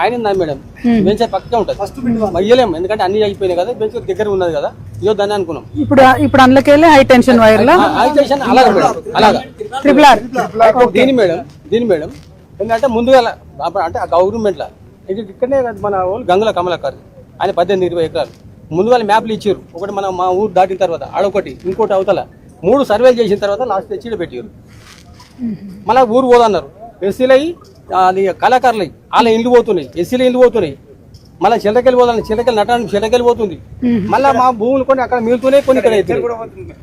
ఆయన madam? Bench పక్కనే ఉంటుంది. ఇయ్యలేము ఎందుకంటే అన్ని అయిపోయినాయి కదా బెంచ్ దగ్గర ఉన్నది కదా ఇవ్వద్దని అనుకున్నాం. ఇప్పుడు ఇప్పుడు అందులోకెళ్ళి హై టెన్షన్ వైర్లో ఆగిటేషన్ అలాగా మేడం అలాగా. ట్రిపుల్ ఆర్ దీని మేడం దీని మేడం ఎందుకంటే ముందుగా అంటే ఆ గవర్నమెంట్ లా ఇది ఇక్కడనే మన వాళ్ళు గంగుల కమలాకర్. ఆయన పద్దెనిమిది ఇరవై ఎకరాలు. ముందు వాళ్ళు మ్యాప్లు ఇచ్చారు. ఒకటి మన మా ఊరు దాటిన తర్వాత ఆడొకటి ఇంకోటి అవతల. మూడు సర్వేలు చేసిన తర్వాత లాస్ట్ తెచ్చి పెట్టారు మళ్ళీ ఊరు పోదన్నారు. ఎస్సీలు అయ్యి అది కళాకారులు వాళ్ళ ఇండ్లు పోతున్నాయి ఎస్సీల ఇండ్లు పోతున్నాయి. మళ్ళీ చిల్లకెళ్ళి పోదాన్ని చిల్లకెళ్ళి నటానికి చిల్లకెళ్ళి పోతుంది. మళ్ళీ మా భూములు కొన్ని అక్కడ మిగులుతున్నాయి కొన్ని ఇక్కడ పోతుంది.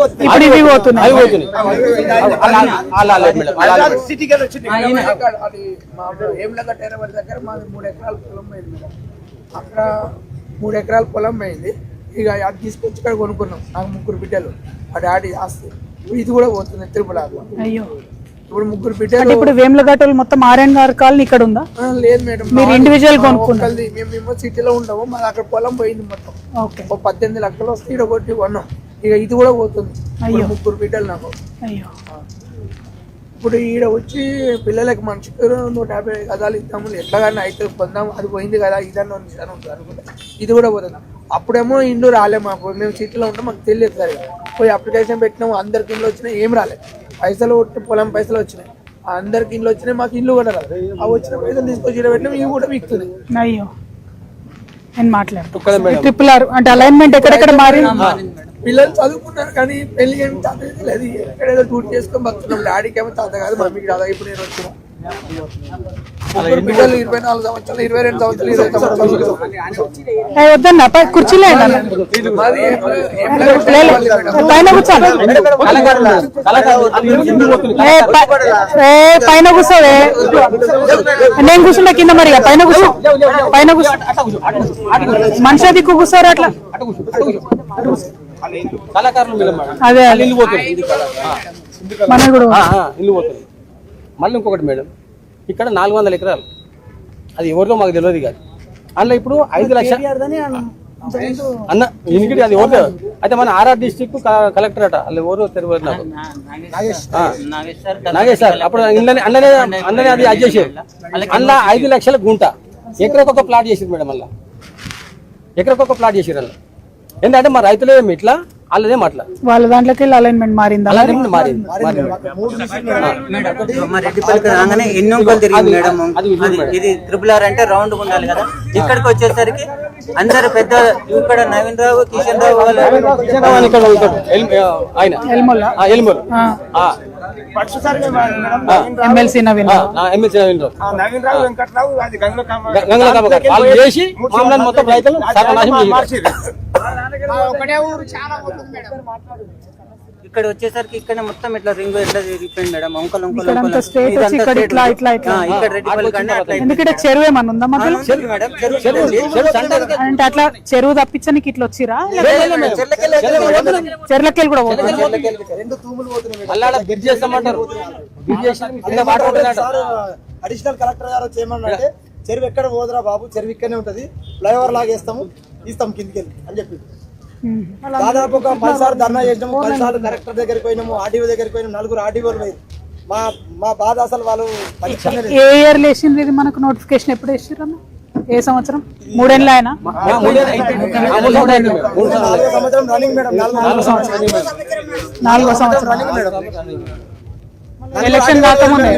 పోతుంది దగ్గర మూడు ఎకరాల పొలం పోయింది అక్కడ మూడు ఎకరాల పొలం పోయింది. ఇక అది తీసుకొచ్చి ఇక్కడ కొనుక్కున్నాం. నాకు ముగ్గురు బిడ్డలు. మా డాడీ ఆస్తి. ఇది కూడా పోతుంది తిరుపతిలో అయ్యో. ఇప్పుడు ముగ్గురు బిడ్డలు ఇప్పుడు వేములగట్టలు మొత్తం ఆర్ఎన్ గారి కాలనీ ఇక్కడ ఉందా? ఆ, లేదు మేడం. మీరు కొనుక్కున్నారు? ఒక్కరిది. మేము మేము సిటీలో ఉంటాము మాది అక్కడ పొలం పోయింది మొత్తం. ఓకే. ఒక పద్దెనిమిది లక్షలు వస్తే ఇక్కడ కొట్టి కొన్నాం. ఇక ఇది కూడా పోతుంది. ముగ్గురు బిడ్డలు నాకు. అయ్యో. ఇప్పుడు ఈడ వచ్చి పిల్లలకి మనిషికి నూట యాభై గదాలు ఇద్దాము ఎట్లాగైనా అయితే పొందాం. అది పోయింది కదా ఇదన్నా ఇదన్నా ఉంటుంది అనుకుంటా. ఇది కూడా పోతుంది? అప్పుడేమో ఇండ్లు రాలే మాకు. మేము సిటీలో ఉంటాం మాకు తెలియదు సరే పోయి అప్లికేషన్ పెట్టినాము అందరికి ఇండ్లు వచ్చినాయి ఏం రాలేదు పైసలు కొట్టి పొలం పైసలు వచ్చినాయి. అందరికి ఇండ్లు వచ్చినాయి మాకు ఇల్లు కూడా రాలేదు ఆ వచ్చిన పైసలు తీసుకొచ్చి పెట్టినాం ఇవి కూడా విక్తున్నాయి. అయ్యో. నేను మాట్లాడుతా. ఒక్కదే మేడం. ట్రిపుల్ ఆర్ అంటే అలైన్మెంట్ ఎక్కడెక్కడ మారి పిల్లలు చదువుకున్నారు కానీ పెళ్ళి ఏమి తాత లేదు. ఎక్కడేదో డ్యూటీ చేసుకొని బతున్నాం డాడీకి ఏమో తాత కాదు మమ్మీకి తాత ఇప్పుడు నేను వచ్చినా బిడ్డలు ఇరవై నాలుగు సంవత్సరాలు ఇరవై రెండు ఇరవై వద్దన్న కుర్చీలో పైన ఏ, పైన కూర్చోవే. నేను కూర్చుంటా కింద మరి పైన కూర్చో. పైన కూర్చో. మనిషి దిక్కు కూర్చోరు అట్లా. కళాకారులు. అదే ఇల్లు. మన కూడా ఇల్లు పోతుంది. మళ్ళీ ఇంకొకటి మేడం ఇక్కడ నాలుగు వందల ఎకరాలు. అది ఎవరిదో మాకు తెలియదు కాదు అందులో ఇప్పుడు ఐదు లక్షలు అన్న ఇన్నికిటి అది ఎవరిదో? అయితే మన ఆర్ఆర్ డిస్టిక్ కలెక్టర్ అట వాళ్ళు ఎవరో తెలియదు నాకు. నాగేష్ సార్. అప్పుడు అన్ననే అన్ననే అది అది చేసేది. అందులో ఐదు లక్షల గుంట. ఎకరకొక ప్లాట్ చేసారు మేడం మళ్ళా ఎకరకొక ప్లాట్ చేసారు అన్న ఎందుకంటే మా రైతులు ఏమి ఇట్లా వాళ్ళదేం అట్లా వాళ్ళ దాంట్లోకి వెళ్ళి అలైన్మెంట్ మారిందా మారింది. రెడ్డిపల్లికి రాగానే ఎన్నో తిరిగింది మేడం. ఇది త్రిపుల్ ఆర్ అంటే రౌండ్ ఉండాలి కదా. ఇక్కడికి వచ్చేసరికి అందరు పెద్ద ఇక్కడ నవీన్ రావు కిషన్ రావు ఆయన. ఎల్మోలా? ఆ, ఎల్మూరు ఆ, పట్టుసారి మేడం ఎమ్మెల్సీ నవీన్ ఆ, ఆ, ఎమ్మెల్సీ నవీన్ రావు. ఆ నవీన్ రావు వెంకట్రావు అది గంగలో కామ- గ- గంగల కమలాకర్. వాళ్ళు చేసి మామూలు మొత్తం రైతులు సర్వనాశనం చేశారు. మార్చిర్రు. ఇక్కడ వచ్చేసరికి ఇక్కడ మొత్తం ఇట్లా రింగ్ ఎట్లా తిరిగిపోయింది మేడం? అంకల్ అంకల్ ఇక్కడ ఇట్లా, ఇట్లా, ఇట్లా. ఇక్కడ రెడ్డిపల్లి కంటే అట్లా ఎందుకంటే చెరువు ఏమన్నా ఉందా మధ్యలో? చెరువు మేడం చెరువు అంటే అట్లా చెరువు తప్పించడానికి ఇట్లా వచ్చిరా? చెర్లకెళ్ళి కూడా పోతుంది మళ్ళా బ్రిడ్జ్ చేస్తామంటారు. బ్రిడ్జ్ చేసి కింద వాటర్ ఉంటుందంట. అడిషనల్ కలెక్టర్ గారు వచ్చి ఏమన్నారంటే చెరువు ఎక్కడ పోదురా బాబు? చెరువు ఇక్కడనే ఉంటది. ఫ్లైఓవర్ లాగా వేస్తాము. ఇస్తాం కిందికి వెళ్ళి అని చెప్పి. దాదాపు ఒక పదిసార్లు ధర్నా చేసినాము. పదిసార్లు కలెక్టర్ దగ్గరికి పోయినాము ఆర్డీఓ దగ్గరికి పోయినాము. నలుగురు ఆర్డీఓలు పోయి. మా మా బాధ అసలు వాళ్ళు పరీక్షనే ఏ ఇయర్ వేసిండ్రు ఇది మనకు నోటిఫికేషన్? ఎప్పుడు అన్న? ఏ సంవత్సరం? మూడేళ్ళ ఆయన. నాలుగో సంవత్సరం ఎలక్షన్ కాకముందే.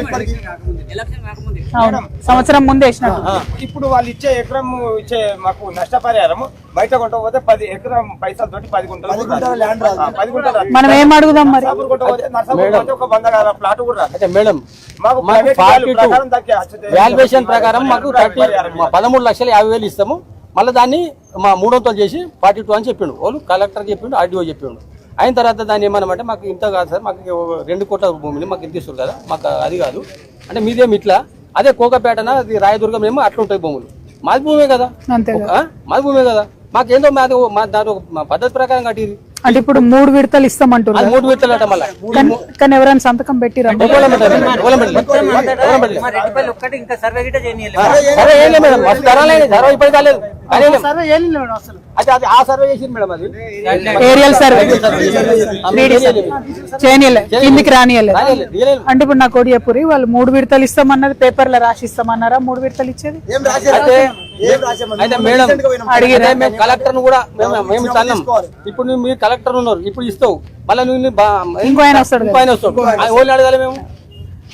అవును. సంవత్సరం ముందే వేసినట్టు. ఇప్పుడు వాళ్ళు ఇచ్చే ఎకరం ఇచ్చే మాకు నష్టపరిహారం బయట కొంట పోతే పది ఎకరం పైసలు తోటి పది గుంటలు పది గుంటల. మనం ఏం అడుగుదాం మరి? ఒక వంద ప్లాట్ కూడా మేడం. మాకు వాల్యుయేషన్ ప్రకారం మాకు పదమూడు లక్షల యాభై వేలు ఇస్తాము. మళ్ళీ దాన్ని మా మూడొంతులు చేసి ఫార్టీ టూ అని చెప్పిండు. వాళ్ళు కలెక్టర్ చెప్పిండు ఆర్డీఓ చెప్పిండు. అయిన తర్వాత దాన్ని ఏమన్నామంటే మాకు ఇంత కాదు సార్ మాకు రెండు కోట్ల భూమిని మాకు ఇంత ఇస్తారు కదా మాకు అది కాదు. అంటే మీదేమి ఇట్లా? అదే కోకపేటన అది రాయదుర్గం ఏమో అట్లా ఉంటాయి భూములు. మాది భూమే కదా? మాది భూమే కదా. మాకేందో మాది మా దాని పద్ధతి ప్రకారం కట్టింది అంటే ఇప్పుడు మూడు విడతలు ఇస్తామంటున్నారు. మూడు విడతలు మళ్ళీ. కానీ- కానీ ఎవరైనా సంతకం పెట్టిరా? Aerial survey. చేయనీయలే. కిందికి రానియలేదు. అంటే ఇప్పుడు నా కోడి చెప్పురి వాళ్ళు మూడు విడతలు ఇస్తామన్నది పేపర్లో రాసి ఇస్తామన్నారా? మూడు విడతలు ఇచ్చేది? అయితే మేడం. అడిగిరా? కలెక్టర్ కూడా మేము. ఇప్పుడు మీరు కలెక్టర్ ఉన్నారు. ఇప్పుడు ఇస్తావు. మళ్ళీ నువ్వు ఇంకో ఆయన వస్తాడు ఇంకో ఆయన వస్తాడు. అడగాలి మేము?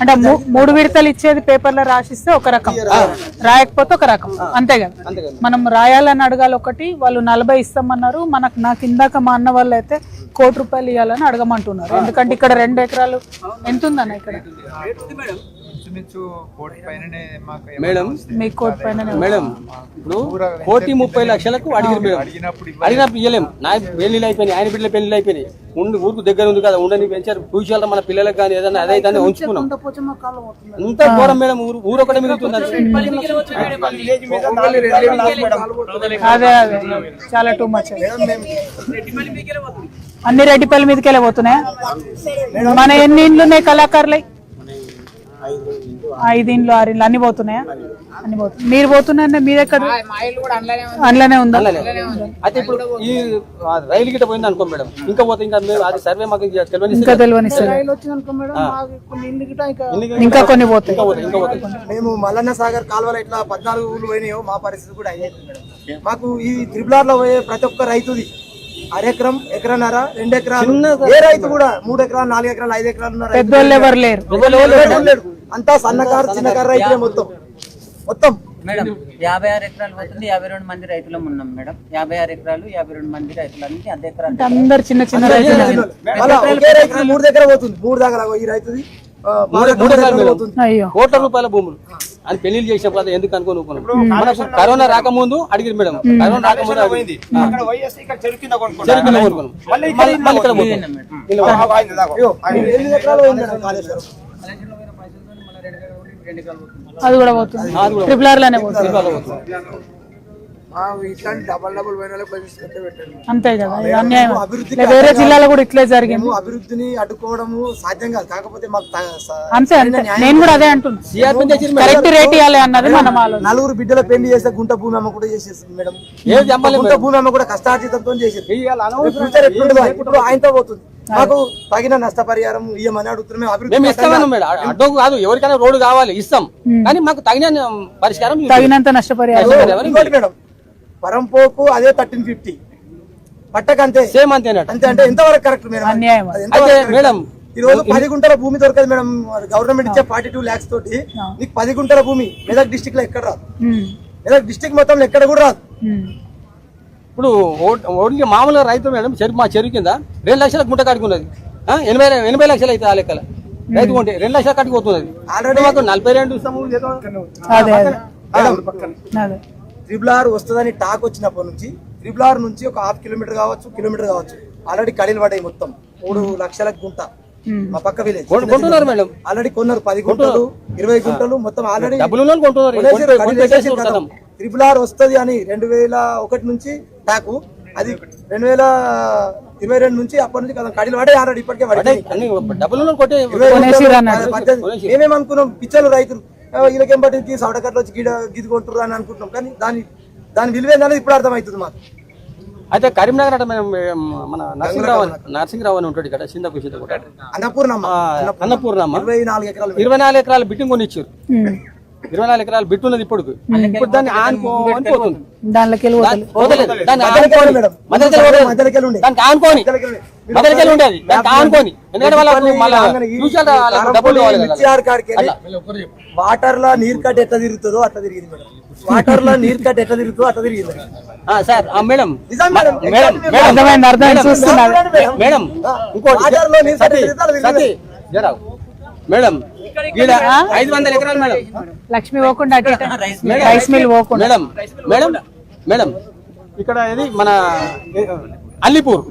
అంటే మూడు విడతలు ఇచ్చేది పేపర్లో రాసిస్తే ఒక రకం. రాయకపోతే ఒక రకం. అంతే కదా. అంతే కదా. మనం రాయాలని అడగాలి ఒకటి వాళ్ళు నలభై ఇస్తామన్నారు. మనకు నాకు ఇందాక మా అన్న వాళ్ళు అయితే కోటి రూపాయలు ఇవ్వాలని అడగమంటున్నారు. ఎందుకంటే ఇక్కడ రెండు ఎకరాలు. ఎంత ఉందన్న ఇక్కడ ఇంచుమించు కోటి పైననే మాకు మేడం. మీకు కోటి పైన మేడం ఇప్పుడు కోటి ముప్పై లక్షలకు అడిగిరు మేడం. అడిగినప్పుడు అడిగినప్పుడు ఇవ్వలేం నా అయిపోయినాయి ఆయన బిడ్డల పెళ్ళిళ్ళు అయిపోయినాయి ఉండి ఊరుకు దగ్గర ఉంది కదా ఉండని పెంచారు. ఫ్యూచర్ మన పిల్లలకు కానీ ఏదైనా అదే దాన్ని ఉంచుకున్నాం. అంత ఘోరం మేడం ఊరు ఊరు ఒకటే మిగులుతుంది. అదే అదే చాలా టూ మచ్ అన్ని రెడ్డిపల్లి మీదకి వెళ్ళిపోతున్నాయా మన ఎన్ని ఇండ్లు ఉన్నాయి కళాకారులై? ఐదు ఇండ్లు ఆరు ఇండ్లు అన్ని పోతున్నాయా? అన్ని పోతున్నాయి. మీరు పోతున్నారనే మీరు ఎక్కడ అందులోనే ఉందా. అయితే ఇప్పుడు ఈ రైలు గిట్ట పోయింది అనుకో మేడం. ఇంకా పోతే ఇంకా మేము అది సర్వే మాకు ఇంకా తెలియని ఇంకా తెలియని ఇస్తారు. ఇంకా కొన్ని పోతాయి. మేము మల్లన్న సాగర్ కాలువలో ఇట్లా పద్నాలుగు ఊళ్ళు పోయినాయో మా పరిస్థితి కూడా అయ్యేది మేడం. మాకు ఈ త్రిపులార్లో పోయే ప్రతి ఒక్క రైతుది అరెకరం ఎకరన్నర రెండు ఎకరాలు ఏ రైతు కూడా మూడు ఎకరాలు నాలుగు ఎకరాలు ఐదు ఎకరాలు ఉన్న రైతు పెద్దోళ్ళు ఎవరు లేరు. అంతా సన్నకారు చిన్నకారు రైతులే మొత్తం. మొత్తం. మేడం యాభై ఆరు ఎకరాలు పోతుంది యాభై రెండు మంది రైతులం ఉన్నాం మేడం. యాభై ఆరు ఎకరాలు యాభై రెండు మంది రైతులన్నీ అర్ధ ఎకరాలు అందరు చిన్న చిన్న రైతులు. మూడు దగ్గర పోతుంది. మూడు దగ్గర ఈ రైతుది కోట్ల రూపాయల భూములు. అని పెళ్ళి చేసినప్పుడు అది ఎందుకు అనుకోను మనకు కరోనా రాకముందు అడిగిరు మేడం. కరోనా రాకముందు కింద కింద అది కూడా పోతుంది. ట్రిపుల్ ఆర్లోనే పోతుంది. ఇట్లాంటి డబల్ డబల్ పోయిన అంతే కదా అన్యాయం వేరే జిల్లాలో కూడా ఇట్లే జరిగింది. అభివృద్ధిని అడ్డుకోవడము సాధ్యం కాదు. కాకపోతే మాకు అంతే అంతే. నేను కూడా అదే అంటున్నా. సిఆర్పి తెచ్చిరు మేడం. కరెక్ట్ రేట్ ఇవ్వాలి అన్నది మనం నలుగురు బిడ్డల పెళ్ళి చేస్తే గుంట భూమి అమ్మ కూడా చేసేసింది మేడం. ఏం చెప్పలేం గుంట భూమి అమ్మ కూడా కష్టార్జితంతో చేసేది ఇప్పుడు ఆయనతో పోతుంది. మాకు తగిన నష్టపరిహారం ఇయ్యమని అడుగుతున్నాం. అభివృద్ధి అడ్డం కాదు ఎవరికైనా రోడ్డు కావాలి ఇస్తాం. కానీ మాకు తగిన పరిష్కారం. తగినంత నష్టపరిహారం మేడం. పరంపోకు అదే థర్టీన్ ఫిఫ్టీ పట్టకు అంతే సేమ్ అంతేనట అంతే అంటే ఎంతవరకు కరెక్ట్ మేడం? అయితే? మేడం ఈ రోజు పది గుంటల భూమి దొరకదు మేడం గవర్నమెంట్ ఇచ్చే ఫార్టీ టూ లాక్స్ తోటి. నీకు పది గుంటల భూమి మెదక్ డిస్టిక్లో ఎక్కడ రాదు? మెదక్ డిస్టిక్ మొత్తం ఎక్కడ కూడా రాదు. ఇప్పుడు ఓ- ఓన్లీ మామూలుగా రైతు మేడం చెరుకు మా చెరుకు కింద రెండు లక్షల గుంట కట్టుకున్నది. ఎనభై ఎనభై లక్షలు అయితే ఆ లెక్కల. రైతు కొంటే రెండు లక్షలు కట్టుకుపోతున్నది. ఆల్రెడీ మాకు నలభై రెండు త్రిబుల్ ఆర్ వస్తుందని టాక్ వచ్చినప్పటి నుంచి త్రిబుల్ ఆర్ నుంచి ఒక హాఫ్ కిలోమీటర్ కావచ్చు కిలోమీటర్ కావచ్చు. ఆల్రెడీ కడీలు పడ్డాయి మొత్తం. మూడు లక్షల గుంట. మా పక్క విలేజ్ కొన్- కొంటున్నారు మేడం. ఆల్రెడీ కొన్నారు. పది గుంటలు ఇరవై గుంటలు మొత్తం ఆల్రెడీ. త్రిబుల్ ఆర్ వస్తుంది అని రెండు వేల ఒకటి నుంచి టాకు అది రెండు వేల ఇరవై రెండు నుంచి అప్పటి నుంచి కదా కడీలు పడే ఆల్రెడీ ఇప్పటికే అంటే పడ్డాయి. మేమేమనుకున్నాం పిచ్చలు రైతులు వీళ్ళకేం పట్టింది? సవడకట్లు వచ్చి గిడ గిది కొంటుర్రు అని అనుకుంటున్నాం. కానీ దాని దాని విలువ ఏందనేది ఇప్పుడు అర్థమవుతుంది మాకు. అయితే కరీంనగర్ అంటే మన నరసింహరావు నరసింహరావు అని ఉంటాడు ఇక్కడ చింతకు చింత కూడా అన్నపూర్ణమ్మ అన్నపూర్ణమ్మ. ఇరవై నాలుగు ఎకరాలు ఇరవై నాలుగు ఇరవై నాలుగు ఎకరాలు బిట్టు ఉన్నది ఇప్పుడు ఇప్పుడు దాన్ని ఆనుకోని పోతుంది. దానికి ఆనుకోని వెళ్ళి ఉండేది దానికి ఆనుకోని ఎందుకంటే వాళ్ళకు మళ్ళీ డబ్బులు వాటర్లో నీరు కట్ ఎట్లా తిరుగుతుందో అట్లా తిరిగింది మేడం. వాటర్లో నీరు కట్ ఎట్లా తిరుగుతుందో అట్లా తిరిగింది ఆ, సార్ ఆ, మేడం. మేడం. మేడం ఇంకోటి. మేడం ఐదు వందల ఎకరాలు మేడం. లక్ష్మి పోకుండా. Rice mill. పోకుండా. Madam madam madam. ఇక్కడ ఇది మన అల్లిపూర్.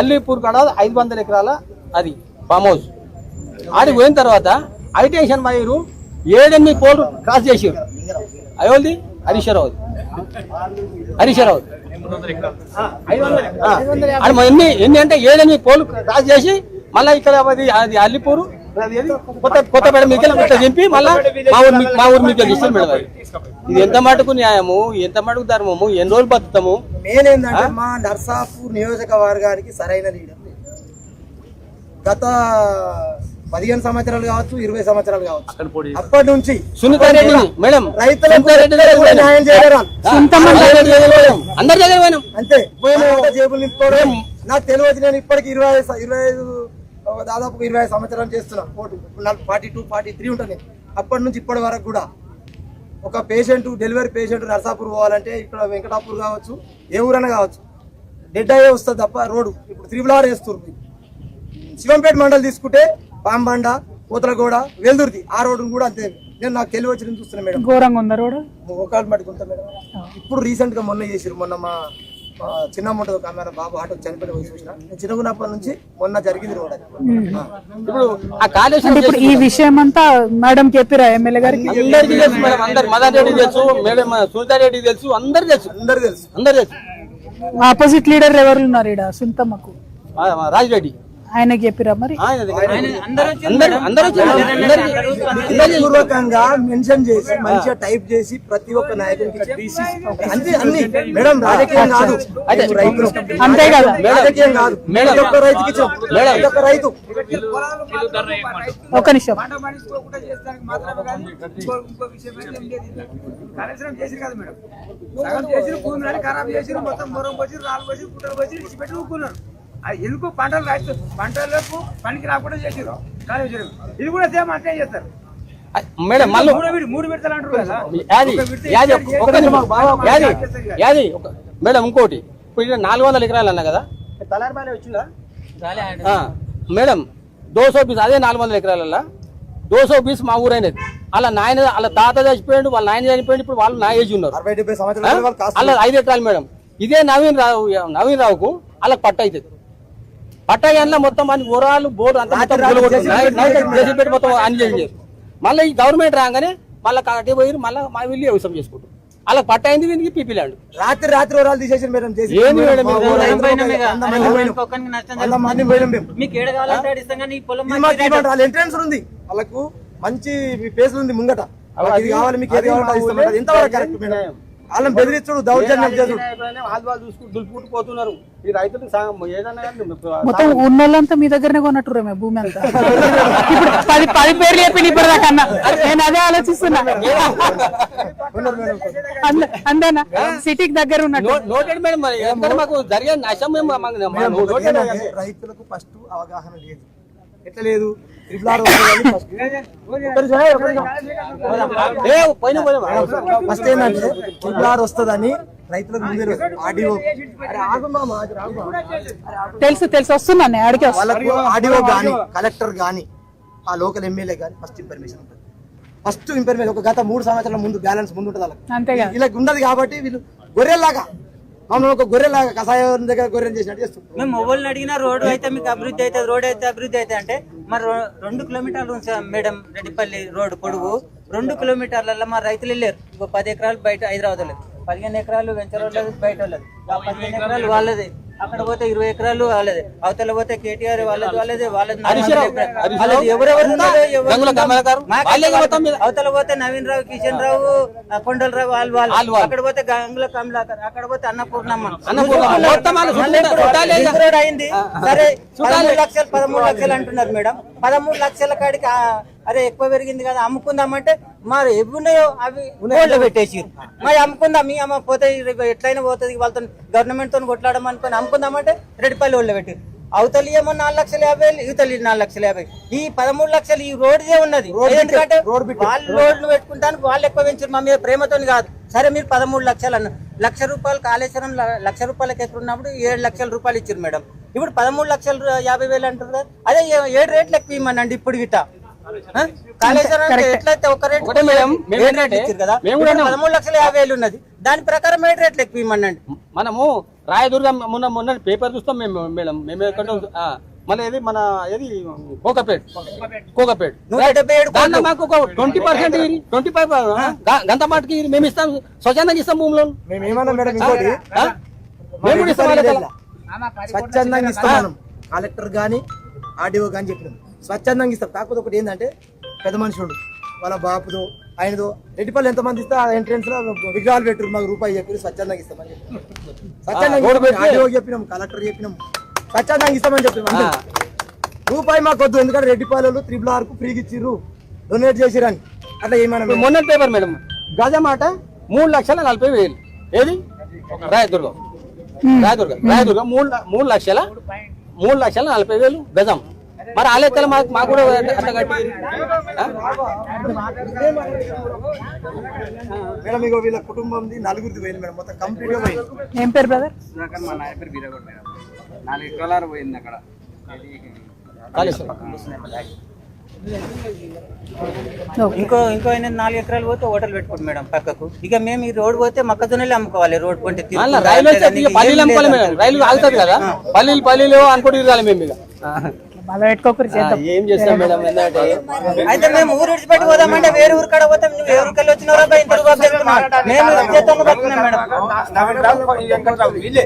అల్లిపూర్ కాడ ఐదు వందల ఎకరాల అది ఫామ్ హౌస్. ఆడికి పోయిన తర్వాత హైటెన్షన్ వైరు ఏడెనిమిది పోలు క్రాస్ చేసారు అయోల్ది హరీశ్వరరావు. హరీశ్వరరావు. ఎన్ని ఎన్ని అంటే ఏడెనిమిది పోలు క్రాస్ చేసి మళ్ళీ ఇక్కడ అది అది అల్లిపూరు కొత్తపేట మీకు ఇట్లా దింపి మళ్ళీ మా ఊరు మీ- ఊరు మీకు ఇస్తాం మేడం ఇది ఎంత మటుకు న్యాయము? ఎంత మటుకు ధర్మము? ఎన్ని రోజులు బతుకుతాము? మెయిన్ ఏంటంటే మా నర్సాపూర్ నియోజకవర్గానికి సరైన లీడర్. గత పదిహేను సంవత్సరాలు కావచ్చు ఇరవై సంవత్సరాలు కావచ్చు. అప్పటి నుంచి సునీత రెడ్డిని మేడం రైతులకు. న్యాయం చేయలేరు. అందరి దగ్గర అంతే. జేబులు నింపుకోవడం నాకు తెలియదు నేను ఇప్పటికి ఇరవై ఇరవై ఐదు దాదాపు ఇరవై ఐదు సంవత్సరాలు చేస్తున్నా court forty two forty three నేను అప్పటి నుంచి ఇప్పటి వరకు కూడా ఒక పేషెంట్ డెలివరీ పేషెంట్ నర్సాపూర్ పోవాలంటే ఇక్కడ వెంకటాపూర్ కావచ్చు ఏ ఊరైనా కావచ్చు. డెడ్ అయ్యే వస్తుంది తప్ప రోడ్డు ఇప్పుడు త్రిబుల్ ఆర్ వేస్తున్నారు శివంపేట మండలి తీసుకుంటే పాంబండ పూతలగూడ వెల్దుర్తి ఆ రోడ్డు కూడా అంతే. నేను నాకు తెలివి వచ్చి చూస్తున్నా మేడం. ఘోరంగా ఉందా రోడ్ మోకాలు మట్టుకుంటా మేడం. ఇప్పుడు రీసెంట్గా మొన్న చేసిరు మొన్న మా మా చిన్న ఉంటుంది ఒక ఆమె బాబు ఆటో చనిపోయిన వయసు చూసిన. నేను చిన్నగున్నప్పటి నుంచి మొన్న జరిగింది రోడ్ అది. ఆ. ఇప్పుడు ఆ కాళేశ్వరం ఇప్పుడు ఈ విషయం అంతా మేడం చెప్పిరా ఎమ్మెల్యే గారికి? అందరికీ తెలుసు మేడం అందరు మదన్ రెడ్డి తెలుసు మేడం సునీత రెడ్డి తెలుసు అందరు తెలుసు. అందరు తెలుసు. అందరు తెలుసు. ఆపోజిట్ లీడర్ ఎవరు ఉన్నారు ఈడ? సుంతమ్మకు రాజ్ రెడ్డి ఆయనకి చెప్పిరా మరి? ఆయన పూర్వకంగా మెన్షన్ చేసి మంచిగా టైప్ చేసి ప్రతి ఒక్క నాయకుడికి అన్ని మేడం రాజకీయం కాదు. రైతులు. అంతే కదా. రాజకీయం కాదు. ప్రతి ఒక్క రైతుకి. ప్రతి ఒక్క రైతు. ఒక నిమిషం. చేసిరు మొత్తం మొరం పోసి రాళ్ళు పోసి పుట్టలు పోసి ఊరుకున్నారు. ఎందుకు పంటలు రైతు పంటలకు పనికి రాకుండా చేసిరు కాళేశ్వరం ఇది కూడా సేమ్ అంటే చేస్తారు. మేడం మళ్ళీ మూడు విడి- మూడు విడతలు అంటారు కదా. యాది మేడం ఇంకోటి. ఇప్పుడు నాలుగు వందల ఎకరాలు అన్నా కదా? తలారిపాలెం వచ్చిందా? మేడం దోసో బీస్ అదే నాలుగు వందల ఎకరాలల్లో? దోసో బీస్ మా ఊరైనది. అలా నాయన వాళ్ళ తాత చచ్చిపోయాడు వాళ్ళ నాయన చనిపోయాడు ఇప్పుడు వాళ్ళు నా ఏజ్ ఉన్నారు. అలా ఐదు ఎకరాలు మేడం. ఇదే నవీన్ రావు నవీన్ రావుకు వాళ్ళకి పట్ట అవుతుంది. పట్ట అన్న మొత్తం అన్ని ఊరాలు బోర్డు అంతా మొత్తం నైట్ చేసి పెట్టి మొత్తం అన్ని చేసి. మళ్ళీ ఈ గవర్నమెంట్ రాగానే మళ్ళీ కట్టి పోయి మళ్ళీ మా వెళ్ళి వ్యవసాయం చేసుకుంటాం వాళ్ళకి పట్ట అయింది వీనికి పీపీ ల్యాండ్ రాత్రి రాత్రి వరాలు తీసేసి మేడం ఎంట్రన్స్ ఉంది. వాళ్ళకు మంచి పేసులు ఉంది ముంగట. కావాలి మీకు ఏది ఎంతవరకు కరెక్ట్ మేడం. వాళ్ళని బెదిరించుడు దౌర్జన్యం చేసుడు ఈ రైతులకు మొత్తం ఉన్నోళ్ళంతా మీ దగ్గరనే కొన్నట్టురా మే భూమి అంతా. ఇప్పుడు పది పది పేర్లు చెప్పి ఇప్పటిదాకా అన్న నేను అదే ఆలోచిస్తున్నా. అంద- అందేనా? సిటీకి దగ్గర ఉన్నట్టు. నో- నోటెడ్ మేడం మరి. మాకు జరిగే నష్టం రైతులకు ఫస్ట్ అవగాహన లేదు. ఎట్లా లేదు? ఫస్ట్ ఏంటంటే ట్రిపుల్ ఆర్ వస్తుందని రైతులకు ముందే ఆడియో. తెలుసు తెలుసు వస్తున్నాను వాళ్ళకు ఆడియో గాని కలెక్టర్ గాని ఆ లోకల్ ఎమ్మెల్యే గాని ఫస్ట్ ఇన్ఫర్మేషన్ ఉంటుంది. ఫస్ట్ ఇన్ఫర్మేషన్ ఒక గత మూడు సంవత్సరాల ముందు బ్యాలెన్స్ ముందు ఉంటుంది వాళ్ళకి. వీళ్ళకి ఉండదు కాబట్టి వీళ్ళు గొర్రెల్లాగా మమ్మల్ని ఒక గొర్రెలాగా కషాయం దగ్గర గొర్రెలు చేసినట్టు చేస్తారు మేము మొబైల్ అడిగినా రోడ్డు అయితే మీకు అభివృద్ధి అయితే రోడ్ అయితే అభివృద్ధి అయితే అంటే మరి రెండు కిలోమీటర్లు ఉంది మేడం రెడ్డిపల్లి రోడ్డు పొడుగు. రెండు కిలోమీటర్లలో మా రైతులు వెళ్ళారు ఇంకో పది ఎకరాలు బయట హైదరాబాద్ వాళ్ళది పదిహేను ఎకరాలు వెంచర్ వాళ్ళది బయట వాళ్ళది. పదిహేను ఎకరాలు వాళ్ళది. అక్కడ పోతే ఇరవై ఎకరాలు వాళ్ళది. అవతల పోతే కేటీఆర్ వాళ్ళది వాళ్ళది వాళ్ళది ఎవరెవరు. అవతల పోతే నవీన్ రావు కిషన్ రావు కొండలరావు వాళ్ళు. వాళ్ళు. అక్కడ పోతే గంగుల కమలాకర్ అక్కడ పోతే అన్నపూర్ణమ్మ. అయింది? సరే. పదమూడు లక్షలు పదమూడు లక్షలు అంటున్నారు మేడం. పదమూడు లక్షల కాడికి అరే ఎక్కువ పెరిగింది కదా అమ్ముకుందామంటే మరి ఎవి ఉన్నాయో అవి ఊళ్ళో పెట్టేసి. మరి అమ్ముకుందాం మీ అమ్మ పోతే ఎట్లయినా పోతుంది వాళ్ళతో గవర్నమెంట్తో కొట్లాడడం అనుకుని అమ్ముకుందామంటే రెడ్డిపల్లి ఊళ్ళో పెట్టి. అవతలి ఏమో నాలుగు లక్షల యాభై వేలు ఇవతలి నాలుగు లక్షల యాభై. ఈ పదమూడు లక్షలు ఈ రోడ్దే ఉన్నది. ఎందుకంటే. వాళ్ళు రోడ్లు పెట్టుకుంటాను వాళ్ళు ఎక్కువ పెంచారు మా మీద ప్రేమతో కాదు. సరే మీరు పదమూడు లక్షలు అన్న. లక్ష రూపాయలు కాళేశ్వరం లక్ష రూపాయలకి ఎక్కడ ఉన్నప్పుడు ఏడు లక్షల రూపాయలు ఇచ్చారు మేడం. ఇప్పుడు పదమూడు లక్షలు యాభై వేలు అంటారు అదే ఏడు రేట్లు ఎక్కువ ఇమ్మనండి ఇప్పుడు గిట్ట. పదమూడు లక్షల యాభై వేలు ఉన్నది. దాని ప్రకారం ఏడు రేట్లు ఎక్కువ ఇమ్మనండి మనము రాయదుర్గం మొన్న మొన్న పేపర్ చూస్తాం మేము మేడం. మేము ఎక్కడ ఆ, మన ఏది మన ఏది కోకపేట్. కోకపేట్. దాంట్లో. మాకు ఒక ట్వంటీ పర్సెంట్ ట్వంటీ ఫైవ్ గంత మాటకి మేము ఇస్తాం స్వచ్ఛందంగా ఇస్తాం భూమిలో మేము కూడా ఇస్తాం. స్వచ్ఛందంగా ఇస్తాం కలెక్టర్ గాని ఆర్డీఓ గాని చెప్పినాం. స్వచ్ఛందంగా ఇస్తాం కాకపోతే ఒకటి ఏంటంటే పెద్ద మనుషుడు వాళ్ళ బాపుదో ఆయనదో రెడ్డిపల్లి ఎంతమంది ఇస్తే ఆ ఎంట్రెన్స్లో విగ్రహాలు పెట్టరు మాకు రూపాయి చెప్పి స్వచ్ఛందంగా ఇస్తామని చెప్పి. స్వచ్ఛందంగా ఆర్డీఓ చెప్పినాం కలెక్టర్ చెప్పినాం. స్వచ్ఛందంగా ఇస్తామని చెప్పినాం. రూపాయి మాకు వద్దు ఎందుకంటే రెడ్డిపాలెలు త్రిబుల్ ఆర్కు ఫ్రీగా ఇచ్చిర్రు డొనేట్ చేసిరని. అట్లా ఏమైనా మొన్న పేపర్ మేడం గజమాట మూడు లక్షల నలభై వేలు. ఏది? రాయదుర్గం. రాయదుర్గం రాయదుర్గం మూడు మూడు లక్షల మూడు లక్షల నలభై వేలు గజం. మరి ఆ లెక్కలు మాకు మాకు కూడా అట్లా? మేడం ఇగో వీళ్ళ కుటుంబంది నలుగురిది పోయింది మేడం మొత్తం కంప్లీట్గా పోయింది. ఏం పేరు బ్రదర్ సుధాకర్ మా నాయన పేరు బీరగొండ మేడం. నాలుగు ఎకరాలు పోయింది అక్కడ. ఇంకో ఇంకో ఆయన నాలుగు ఎకరాలు పోతే హోటల్ పెట్టుకోండి మేడం పక్కకు. ఇక మేము ఈ రోడ్ పోతే మొక్కజొన్నలే అమ్ముకోవాలి రోడ్ కొంటే మళ్ళా రైలు పల్లీలు అమ్ముకోవాలి. మేడం. రైలు ఆగుతుంది కదా. పల్లీలు పల్లీలు అనుకుంటే మేము ఇక. మళ్ళీ పెట్టుకోకూరి ఆ, చేద్దాం. ఏం చేస్తాం మేడం ఏంటంటే అయితే మేము ఊరు విడిచిపెట్టి పోదామంటే వేరే ఊరు కాడ పోతాం. నువ్వు ఏ ఊరికెళ్ళి వచ్చినారా బా ఇంత రూపాయలు చెప్తున్నావు మేము చేతాను బతున్నాం మేడం. వీళ్ళే.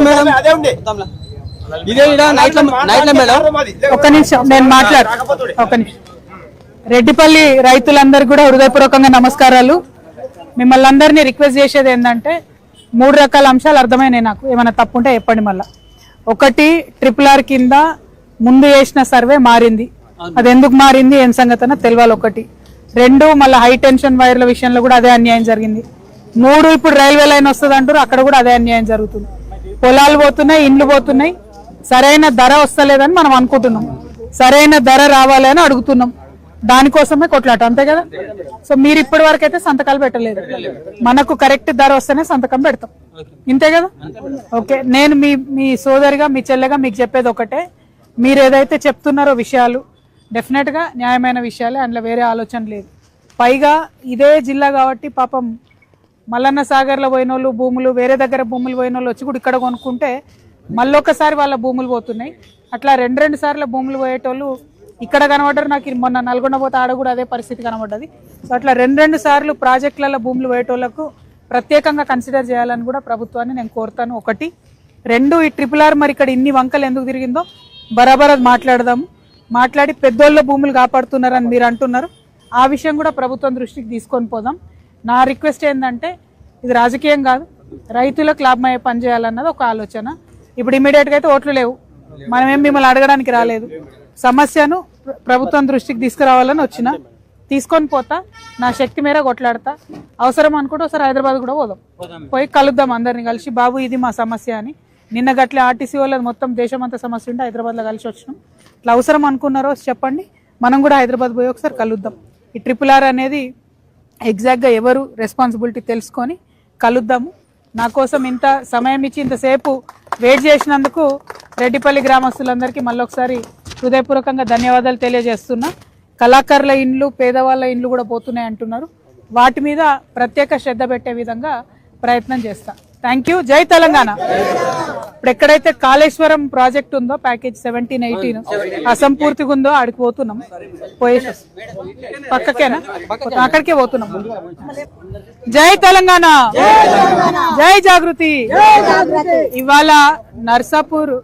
మేడం. మొత్తంలో. ఇదే ఈడ నైట్ల నైట్ల మేడం. ఒక్క నిమిషం నేను మాట్లాడు. ఒక్క నిమిషం. రెడ్డిపల్లి రైతులందరికీ కూడా హృదయపూర్వకంగా నమస్కారాలు. మిమ్మల్ని అందరినీ రిక్వెస్ట్ చేసేది ఏంటంటే మూడు రకాల అంశాలు అర్థమైనాయి నాకు. ఏమైనా తప్పుంటే చెప్పండి మళ్ళా. ఒకటి ట్రిపుల్ ఆర్ కింద ముందు చేసిన సర్వే మారింది. అది ఎందుకు మారింది? ఏం సంగతి తెలియాలి ఒకటి రెండు మళ్ళీ హై టెన్షన్ వైర్ల విషయంలో కూడా అదే అన్యాయం జరిగింది. మూడు ఇప్పుడు రైల్వే లైన్ వస్తుంది అంటారు అక్కడ కూడా అదే అన్యాయం జరుగుతుంది. పొలాలు పోతున్నాయి ఇండ్లు పోతున్నాయి. సరైన ధర వస్తలేదని మనం అనుకుంటున్నాం. సరైన ధర రావాలి అని అడుగుతున్నాం. దానికోసమే కొట్లాట అంతే కదా? సో మీరు ఇప్పటి వరకు అయితే సంతకాలు పెట్టలేదు. మనకు కరెక్ట్ ధర వస్తేనే సంతకం పెడతాం. ఇంతే కదా? ఓకే. నేను మీ మీ సోదరిగా మీ చెల్లెగా మీకు చెప్పేది ఒకటే. మీరు ఏదైతే చెప్తున్నారో విషయాలు డెఫినెట్గా న్యాయమైన విషయాలే అందులో వేరే ఆలోచన లేదు. పైగా ఇదే జిల్లా కాబట్టి పాపం మల్లన్న సాగర్లో పోయిన వాళ్ళు భూములు వేరే దగ్గర భూములు పోయిన వాళ్ళు వచ్చి కూడా ఇక్కడ కొనుక్కుంటే మళ్ళొకసారి వాళ్ళ భూములు పోతున్నాయి. అట్లా రెండు రెండు సార్లు భూములు పోయేటోళ్ళు ఇక్కడ కనబడ్డారు నాకు ఇది మొన్న నల్గొండ పోతే ఆడ కూడా అదే పరిస్థితి కనబడ్డది. సో అట్లా రెండు రెండు సార్లు ప్రాజెక్టులలో భూములు పోయేటోళ్ళకు ప్రత్యేకంగా కన్సిడర్ చేయాలని కూడా ప్రభుత్వాన్ని నేను కోరుతాను. ఒకటి. రెండు ఈ ట్రిపుల్ ఆర్ మరి ఇక్కడ ఇన్ని వంకలు ఎందుకు తిరిగిందో బరాబర్ అది మాట్లాడదాము మాట్లాడి పెద్దోళ్ళ భూములు కాపాడుతున్నారని మీరు అంటున్నారు. ఆ విషయం కూడా ప్రభుత్వం దృష్టికి తీసుకొని పోదాం. నా రిక్వెస్ట్ ఏంటంటే ఇది రాజకీయం కాదు. రైతులకు లాభమయ్యే పని చేయాలన్నది ఒక ఆలోచన. ఇప్పుడు ఇమీడియట్గా అయితే ఓట్లు లేవు. మనం ఏం మిమ్మల్ని అడగడానికి రాలేదు. సమస్యను ప్ర- ప్రభుత్వం దృష్టికి తీసుకురావాలని వచ్చిన. తీసుకొని పోతా. నా శక్తి మేర కొట్లాడతా. అవసరం అనుకుంటే ఒకసారి హైదరాబాద్ కూడా పోదాం. పోయి కలుద్దాం అందరిని కలిసి. బాబు ఇది మా సమస్య అని. నిన్న గట్ల ఆర్టీసీ వాళ్ళ మొత్తం దేశమంతా సమస్య ఉంటే హైదరాబాద్లో కలిసి వచ్చినాం. ఇట్లా అవసరం అనుకున్నారో చెప్పండి. మనం కూడా హైదరాబాద్ పోయి ఒకసారి కలుద్దాం. ఈ ట్రిపుల్ ఆర్ అనేది ఎగ్జాక్ట్గా ఎవరు రెస్పాన్సిబిలిటీ తెలుసుకొని కలుద్దాము. నా కోసం ఇంత సమయం ఇచ్చి ఇంతసేపు వెయిట్ చేసినందుకు రెడ్డిపల్లి గ్రామస్తులందరికీ మళ్ళొకసారి హృదయపూర్వకంగా ధన్యవాదాలు తెలియజేస్తున్నా. కళాకారుల ఇండ్లు పేదవాళ్ళ ఇండ్లు కూడా పోతున్నాయి అంటున్నారు. వాటి మీద ప్రత్యేక శ్రద్ధ పెట్టే విధంగా ప్రయత్నం చేస్తాను థ్యాంక్ యూ జై తెలంగాణ ఇప్పుడు ఎక్కడైతే కాళేశ్వరం ప్రాజెక్ట్ ఉందో ప్యాకేజ్ సెవెంటీన్ ఎయిటీన్ అసంపూర్తిగా ఉందో ఆడికి పోతున్నాం. పోయేసి పక్కకేనా? అక్కడికే పోతున్నాం. జై తెలంగాణ. జై జాగృతి. ఇవాళ నర్సాపూర్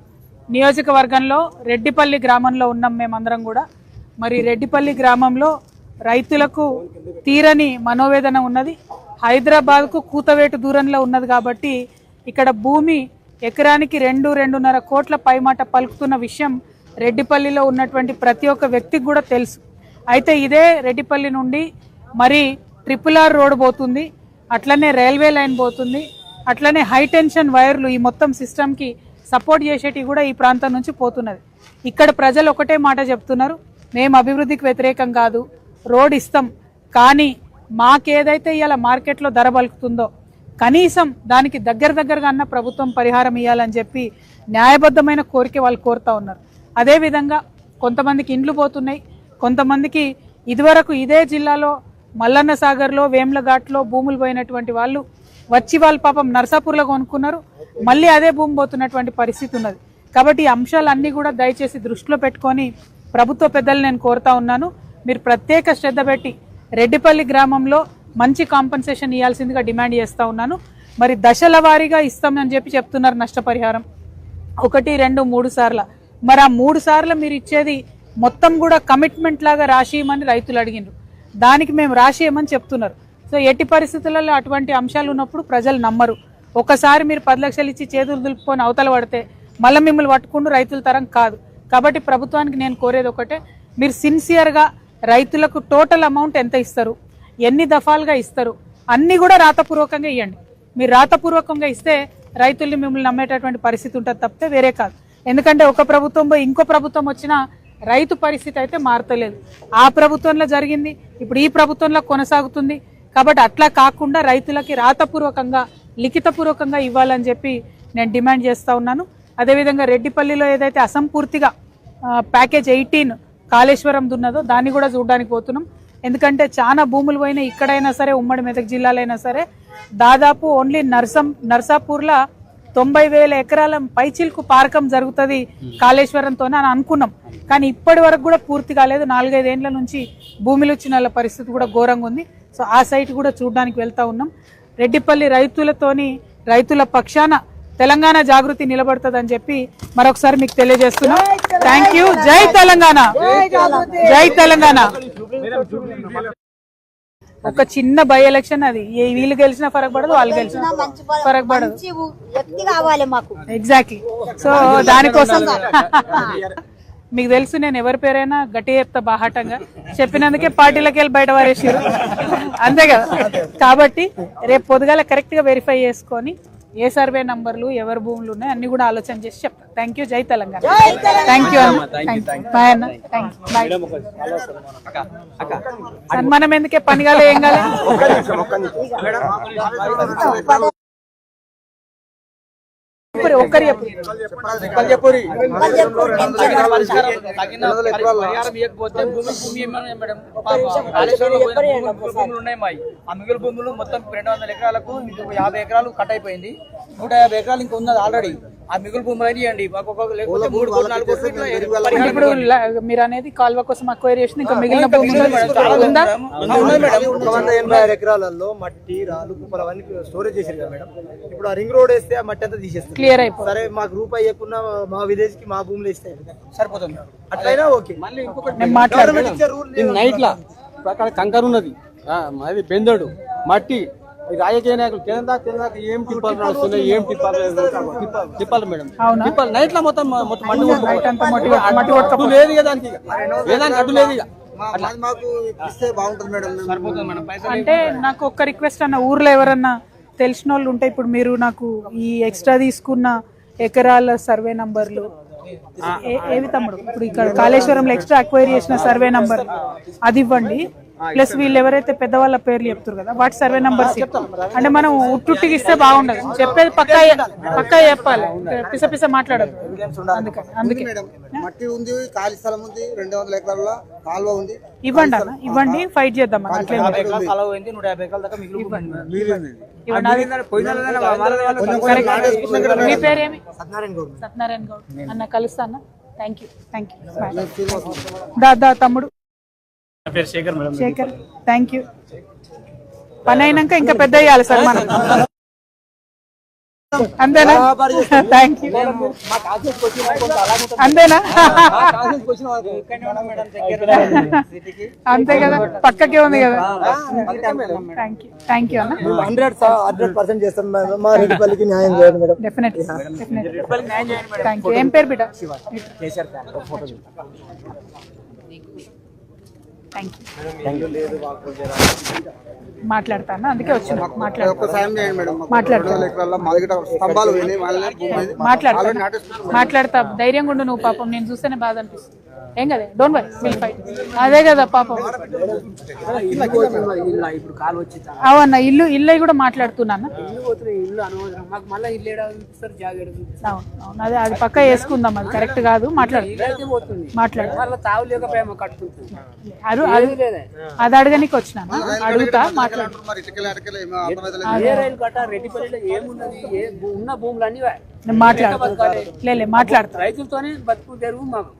నియోజకవర్గంలో రెడ్డిపల్లి గ్రామంలో ఉన్నాం మేమందరం కూడా. మరి రెడ్డిపల్లి గ్రామంలో రైతులకు తీరని మనోవేదన ఉన్నది. హైదరాబాద్కు కూతవేటు దూరంలో ఉన్నది కాబట్టి ఇక్కడ భూమి ఎకరానికి రెండు రెండున్నర కోట్ల పైమాట పలుకుతున్న విషయం రెడ్డిపల్లిలో ఉన్నటువంటి ప్రతి ఒక్క వ్యక్తికి కూడా తెలుసు. అయితే ఇదే రెడ్డిపల్లి నుండి మరి ట్రిపుల్ ఆర్ రోడ్ పోతుంది అట్లనే రైల్వే లైన్ పోతుంది అట్లనే హై టెన్షన్ వైర్లు ఈ మొత్తం సిస్టమ్కి సపోర్ట్ చేసేటివి కూడా ఈ ప్రాంతం నుంచి పోతున్నది. ఇక్కడ ప్రజలు ఒకటే మాట చెప్తున్నారు మేము అభివృద్ధికి వ్యతిరేకం కాదు రోడ్ ఇస్తాం కానీ మాకేదైతే ఇవాళ మార్కెట్లో ధర పలుకుతుందో కనీసం దానికి దగ్గర దగ్గరగా అన్న ప్రభుత్వం పరిహారం ఇవ్వాలని చెప్పి న్యాయబద్ధమైన కోరిక వాళ్ళు కోరుతూ ఉన్నారు. అదేవిధంగా కొంతమందికి ఇండ్లు పోతున్నాయి కొంతమందికి ఇదివరకు ఇదే జిల్లాలో మల్లన్న సాగర్లో వేమ్లఘాట్లో భూములు పోయినటువంటి వాళ్ళు వచ్చి వాళ్ళు పాపం నర్సాపూర్లో కొనుక్కున్నారు మళ్ళీ అదే భూమి పోతున్నటువంటి పరిస్థితి ఉన్నది. కాబట్టి ఈ అంశాలన్నీ కూడా దయచేసి దృష్టిలో పెట్టుకొని ప్రభుత్వ పెద్దలు నేను కోరుతా ఉన్నాను. మీరు ప్రత్యేక శ్రద్ధ పెట్టి రెడ్డిపల్లి గ్రామంలో మంచి కాంపన్సేషన్ ఇవ్వాల్సిందిగా డిమాండ్ చేస్తూ ఉన్నాను. మరి దశల వారీగా ఇస్తామని చెప్పి చెప్తున్నారు నష్టపరిహారం. ఒకటి రెండు మూడు సార్ల. మరి ఆ మూడు సార్లు మీరు ఇచ్చేది మొత్తం కూడా కమిట్మెంట్ లాగా రాసియమని రైతులు అడిగినారు దానికి మేము రాసియమని చెప్తున్నారు. సో ఎట్టి పరిస్థితులలో అటువంటి అంశాలు ఉన్నప్పుడు ప్రజలు నమ్మరు. ఒకసారి మీరు పది లక్షలు ఇచ్చి చేతులు దులుపుకొని అవతల పడితే మళ్ళీ మిమ్మల్ని పట్టుకుంటూ రైతుల తరం కాదు. కాబట్టి ప్రభుత్వానికి నేను కోరేది ఒకటే మీరు సిన్సియర్గా రైతులకు టోటల్ అమౌంట్ ఎంత ఇస్తారు? ఎన్ని దఫాలుగా ఇస్తారు? అన్నీ కూడా రాతపూర్వకంగా ఇవ్వండి మీరు రాతపూర్వకంగా ఇస్తే రైతుల్ని మిమ్మల్ని నమ్మేటటువంటి పరిస్థితి ఉంటుంది తప్పితే వేరే కాదు. ఎందుకంటే ఒక ప్రభుత్వం ఇంకో ప్రభుత్వం వచ్చినా రైతు పరిస్థితి అయితే మారతలేదు. ఆ ప్రభుత్వంలో జరిగింది ఇప్పుడు ఈ ప్రభుత్వంలో కొనసాగుతుంది. కాబట్టి అట్లా కాకుండా రైతులకి రాతపూర్వకంగా లిఖితపూర్వకంగా ఇవ్వాలని చెప్పి నేను డిమాండ్ చేస్తూ ఉన్నాను. అదేవిధంగా రెడ్డిపల్లిలో ఏదైతే అసంపూర్తిగా ప్యాకేజ్ ఎయిటీన్ కాళేశ్వరం దున్నదో దాన్ని కూడా చూడడానికి పోతున్నాం. ఎందుకంటే చాలా భూములు పోయినా ఇక్కడైనా సరే ఉమ్మడి మెదక్ జిల్లాలైనా సరే. దాదాపు ఓన్లీ నర్సం నర్సాపూర్లో తొంభై వేల ఎకరాల పైచిల్కు పారకం జరుగుతుంది కాళేశ్వరంతో అని అనుకున్నాం. కానీ ఇప్పటి వరకు కూడా పూర్తి కాలేదు. నాలుగైదేండ్ల నుంచి భూమిలో వచ్చిన పరిస్థితి కూడా ఘోరంగా ఉంది. సో ఆ సైట్ కూడా చూడడానికి వెళ్తా ఉన్నాం. రెడ్డిపల్లి రైతులతోని రైతుల పక్షాన తెలంగాణ జాగృతి నిలబడుతుందని చెప్పి మరొకసారి మీకు తెలియజేస్తున్నాం. థ్యాంక్ యూ జై తెలంగాణ. జై తెలంగాణ. ఒక చిన్న బై ఎలక్షన్ అది. ఏ వీళ్ళు గెలిచినా ఫరక్ పడదు వాళ్ళు గెలిచినా ఫరక్ పడదు ఎగ్జాక్ట్లీ సో దానికోసం మీకు తెలుసు నేను ఎవరి పేరైనా గట్టి చెప్తా బాహాటంగా. చెప్పినందుకే పార్టీలకు వెళ్ళి బయట వారేసారు అంతే కదా. కాబట్టి రేపు పొద్దుగాల కరెక్ట్గా వెరిఫై చేసుకొని ఏ సర్వే నంబర్లు ఎవరి భూములు ఉన్నాయి అన్ని కూడా ఆలోచన చేసి చెప్తా. థ్యాంక్ యూ జై తెలంగాణ. థ్యాంక్ యూ బాయ్ అన్న. సన్మానం ఎందుకే? పని కాలే? ఏం కాలే ఉన్నాయి మాయి ఆ మిగులు భూములు మొత్తం రెండు వందల ఎకరాలకు మీకు యాభై ఎకరాలు కట్ అయిపోయింది. నూట యాభై ఎకరాలు ఇంకా ఉన్నది ఆల్రెడీ ఆ మిగులు ఇవ్వండి ఇప్పుడు ల- మీరు అనేది కాల్వ కోసం అక్వైర్ చేసిన ఇంకా మిగిలిన భూములు ఎనభై ఆరు ఎకరాలలో మట్టి రాళ్ళు కుప్పలు అవన్నీ స్టోరేజ్ చేశారు కదా మేడం. ఇప్పుడు ఆ రింగ్ రోడ్ వేస్తే ఆ మట్టి అంతా తీసేస్తారు. క్లియర్ అయిపో సరే మాకు రూపాయి ఇవ్వకుండా మా విలేజ్కి మా భూములు ఇస్తాయి సరిపోతుంది. అట్లయినా ఓకే. మళ్ళీ ఇంకొకటి నైట్లా అక్కడ కంకర ఉన్నది. ఆ, అది బెందోడు. మట్టి రాజకీయ నాయకులు కింద కింద ఏం టిప్పాలు నడుస్తున్నాయి ఏం టిప్పాలు టిప్పాలు- మేడం? టిప్పాలు నైట్లో మొత్తం మొత్తం. మట్టి అడ్డు లేదు కదా దానికి ఏ దానికి అడ్డు లేదు ఇక. మేడం. మేడం. అంటే నాకు ఒక్క రిక్వెస్ట్ అన్న ఊర్లో ఎవరన్నా తెలిసిన వాళ్ళు ఉంటే ఇప్పుడు మీరు నాకు ఈ ఎక్స్ట్రా తీసుకున్న ఎకరాల సర్వే నంబర్లు. ఏ- ఏవి తమ్ముడు? ఇప్పుడు ఇక్కడ కాళేశ్వరంలో ఎక్స్ట్రా అక్వైరీ చేసిన సర్వే నంబర్ అది ఇవ్వండి. ప్లస్ వీళ్ళు ఎవరైతే పెద్దవాళ్ళ పేర్లు చెప్తారు కదా వాటి సర్వే నంబర్స్ అంటే మనం ఉట్టుట్టికి ఇస్తే బాగుండదు. చెప్పేది పక్కా పక్కా చెప్పాలి. పిస పిస మాట్లాడదు. అందుకని అందుకే మట్టి ఉంది ఖాళీ స్థలం ఉంది రెండు వందల ఎకరాల కాలువ ఉంది. ఇవ్వండి అన్న ఇవ్వండి ఫైట్ చేద్దాం అట్లే. మీ పేరేమి సత్యనారాయణ గౌడ్. సత్యనారాయణ గౌడ్. అన్న కలుస్తా అన్న. థ్యాంక్ యూ థ్యాంక్ యూ దా దా తమ్ముడు. శేఖర్ థ్యాంక్ యూ పని అయినాక ఇంకా పెద్ద అయ్యాలి సార్ మనం. అంతేనా? థ్యాంక్ యూ అంతేనా? అంతే కదా పక్కకే ఉంది కదా. థ్యాంక్ యూ థ్యాంక్ యూ అన్న. హండ్రెడ్ హండ్రెడ్ పర్సెంట్ చేస్తాం మేడం మా రెడ్డిపల్లికి న్యాయం చేయండి మేడం. డెఫినెట్ థ్యాంక్ యూ ఏం పేరు బిడ్డ? థ్యాంక్ యూ మాట్లాడతాను? అందుకే వచ్చిన. మాట్లాడతా సాయం చేయండి మేడం. మాట్లాడతా ఎకరాల మా దగ్గర స్తంభాలు పోయినాయి. వాళ్ళ భూమి మీద మాట్లాడతా మాట్లాడతా ధైర్యంగా ఉండు నువ్వు పాపం. నేను చూస్తేనే బాధ అనిపిస్తుంది. ఏం కదా డోంట్ వై విల్ ఫైట్ అదే కదా పాపం. ఇప్పుడు కాలు వచ్చి అవన్న ఇల్లు ఇల్లు కూడా మాట్లాడుతున్నాను? అవును అదే అది పక్క వేసుకుందాం అది కరెక్ట్ కాదు మాట్లాడు. మాట్లాడు. అరు అది అది అడగనికి వచ్చినాను? అడుగుతా మాట్లాడు. నేను మాట్లాడతా లేలే మాట్లాడతా రైతులతోనే బతుకు తెరువు మాకు.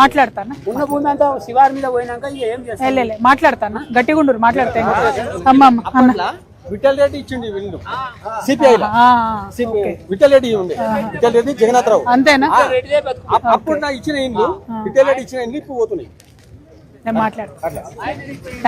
మాట్లాడతానా? ఉన్న భూమి అంతా శివారి మీద పోయినాక ఏం లేలే మాట్లాడతానా. గట్టిగా ఉండరు మాట్లాడతా అమ్మ అమ్మ అన్న విఠల్ రెడ్డి ఇచ్చిండి వీళ్ళు సిపిఐ లో. ఆ, విఠల్ రెడ్డి ఉండే. విఠల్ రెడ్డి జగన్నాథ్ రావు. అంతేనా? అప్పుడు నా ఇచ్చిన ఇండ్లు విఠల్ రెడ్డి ఇచ్చిన ఇండ్లు ఇప్పుడు పోతున్నాయి. నేను మాట్లాడు